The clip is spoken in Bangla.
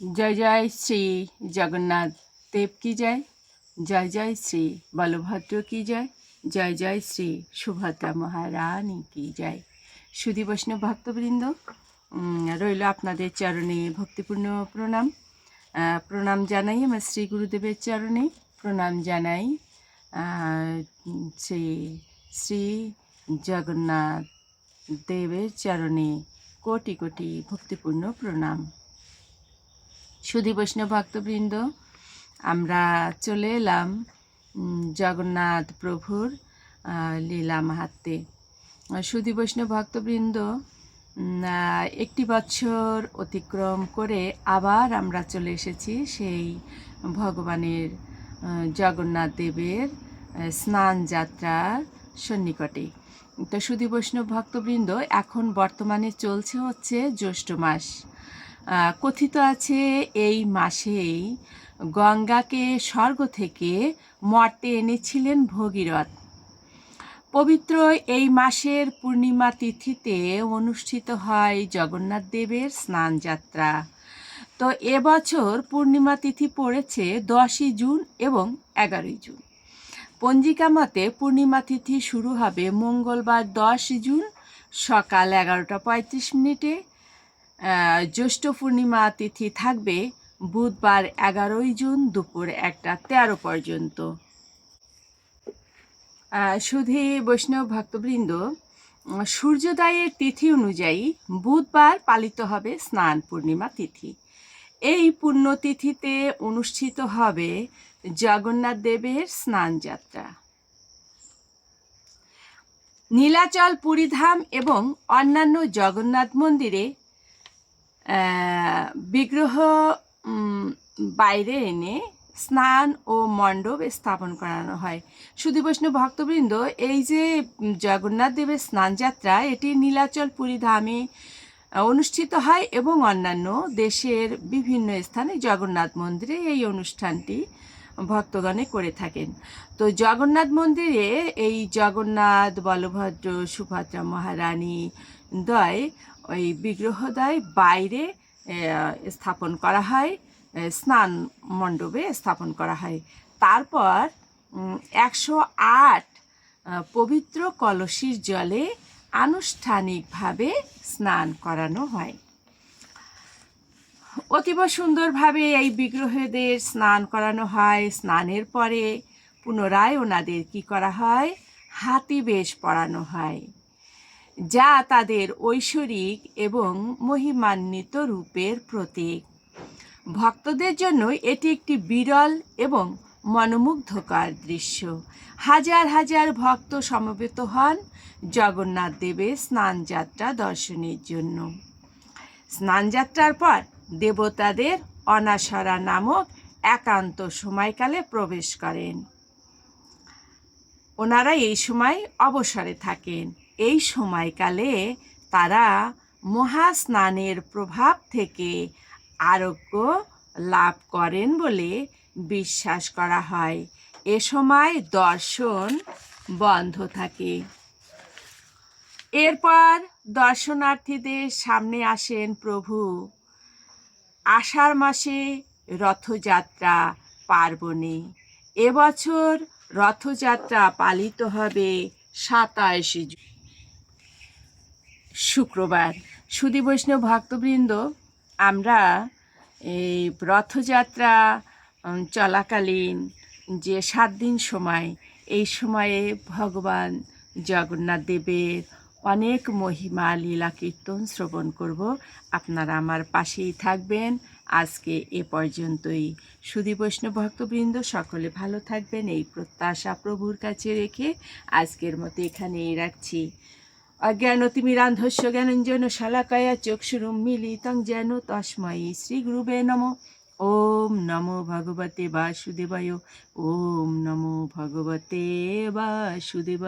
জয় জয় শ্রী জগন্নাথ দেব কি জয়? জয় জয় শ্রী বলভদ্র কি জয়? জয় জয় শ্রী সুভদ্রা মহারানী কি জয়? সুধী বৈষ্ণব ভক্তবৃন্দ রইল আপনাদের চরণে ভক্তিপূর্ণ প্রণাম। প্রণাম জানাই আমার শ্রী গুরুদেবের চরণে। প্রণাম জানাই শ্রী শ্রী জগন্নাথ দেবের চরণে। কোটি কোটি ভক্তিপূর্ণ প্রণাম। সুধী বৈষ্ণব ভক্তবৃন্দ, আমরা চলে এলাম জগন্নাথ প্রভুর লীলা মাহাত্মে। সুধী বৈষ্ণব ভক্তবৃন্দ একটি বছর অতিক্রম করে আবার আমরা চলে এসেছি সেই ভগবানের জগন্নাথ দেবের স্নান যাত্রার সন্নিকটে। তো সুধী বৈষ্ণব ভক্তবৃন্দ, এখন বর্তমানে চলছে হচ্ছে জ্যৈষ্ঠ মাস। কথিত আছে এই মাসেই গঙ্গাকে স্বর্গ থেকে মর্তে এনেছিলেন ভগীরথ। পবিত্র এই মাসের পূর্ণিমা তিথিতে অনুষ্ঠিত হয় জগন্নাথ দেবের স্নান যাত্রা। তো এবছর পূর্ণিমা তিথি পড়েছে দশই জুন এবং এগারোই জুন। পঞ্জিকা মতে পূর্ণিমা তিথি শুরু হবে মঙ্গলবার দশ জুন সকাল এগারোটা পঁয়ত্রিশ মিনিটে জ্যৈষ্ঠ পূর্ণিমা তিথি থাকবে বুধবার এগারোই জুন দুপুর একটা তেরো পর্যন্ত। সুধী বৈষ্ণব ভক্তবৃন্দ, সূর্যোদয়ের তিথি অনুযায়ী বুধবার পালিত হবে স্নান পূর্ণিমা তিথি। এই পুণ্যতিথিতে অনুষ্ঠিত হবে জগন্নাথ দেবের স্নান যাত্রা। নীলাচল, পুরীধাম এবং অন্যান্য জগন্নাথ মন্দিরে বিগ্রহ বাইরে এনে স্নান ও মণ্ডপ স্থাপন করানো হয়। শুধু বৈষ্ণব ভক্তবৃন্দ, এই যে জগন্নাথ দেবের স্নান যাত্রা, এটি নীলাচল পুরী ধামে অনুষ্ঠিত হয় এবং অন্যান্য দেশের বিভিন্ন স্থানে জগন্নাথ মন্দিরে এই অনুষ্ঠানটি ভক্তগণে করে থাকেন। তো জগন্নাথ মন্দিরে এই জগন্নাথ, বলভদ্র, সুভদ্রা মহারানী দয় ওই বিগ্রহদয় বাইরে স্থাপন করা হয় স্নান মণ্ডপে স্থাপন করা হয়। তারপর একশো আট পবিত্র কলসির জলে আনুষ্ঠানিকভাবে স্নান করানো হয়। অতীব সুন্দরভাবে এই বিগ্রহদের স্নান করানো হয়। স্নানের পরে পুনরায় ওনাদের কি করা হয়? হাতি বেশ পরানো হয়, যা তাদের ঐশ্বরিক এবং মহিমান্বিত রূপের প্রতীক। ভক্তদের জন্য এটি একটি বিরল এবং মনোমুগ্ধকর দৃশ্য। হাজার হাজার ভক্ত সমবেত হন জগন্নাথ দেবের স্নান যাত্রা দর্শনের জন্য। স্নানযাত্রার পর দেবতাদের অনাসরা নামক একান্ত সময়কালে প্রবেশ করেন। ওনারা এই সময় অবসরে থাকেন। এই সময়কালে তারা মহাস্নানের প্রভাব থেকে আরোগ্য লাভ করেন বলে বিশ্বাস করা হয়। এ সময় দর্শন বন্ধ থাকে। এরপর দর্শনার্থীদের সামনে আসেন প্রভু। আষাঢ় মাসে রথযাত্রা পার্বণে। এবছর রথযাত্রা পালিত হবে সাতাশে শুক্রবার। সুদী বৈষ্ণব ভক্তবৃন্দ, আমরা এই রথযাত্রা চলাকালীন যে সাত দিন সময়, এই সময়ে ভগবান জগন্নাথ দেবের অনেক মহিমা লীলা কীর্তন শ্রবণ করব। আপনারা আমার পাশেই থাকবেন। আজকে এ পর্যন্তই। সুদী বৈষ্ণব ভক্তবৃন্দ, সকলে ভালো থাকবেন। এই প্রত্যাশা প্রভুর কাছে রেখে আজকের মতো এখানেই রাখছি। অজ্ঞান অজ্ঞানতিমিরান্ধস্য জ্ঞানঞ্জন শালাকায়া চক্ষুরুম মিলিতং যেন তস্ময়ী শ্রী গুরুবে নম। ওম নমো ভগবতে বাসুদেবায়। ওম নমো ভগবতে বাসুদেবায়।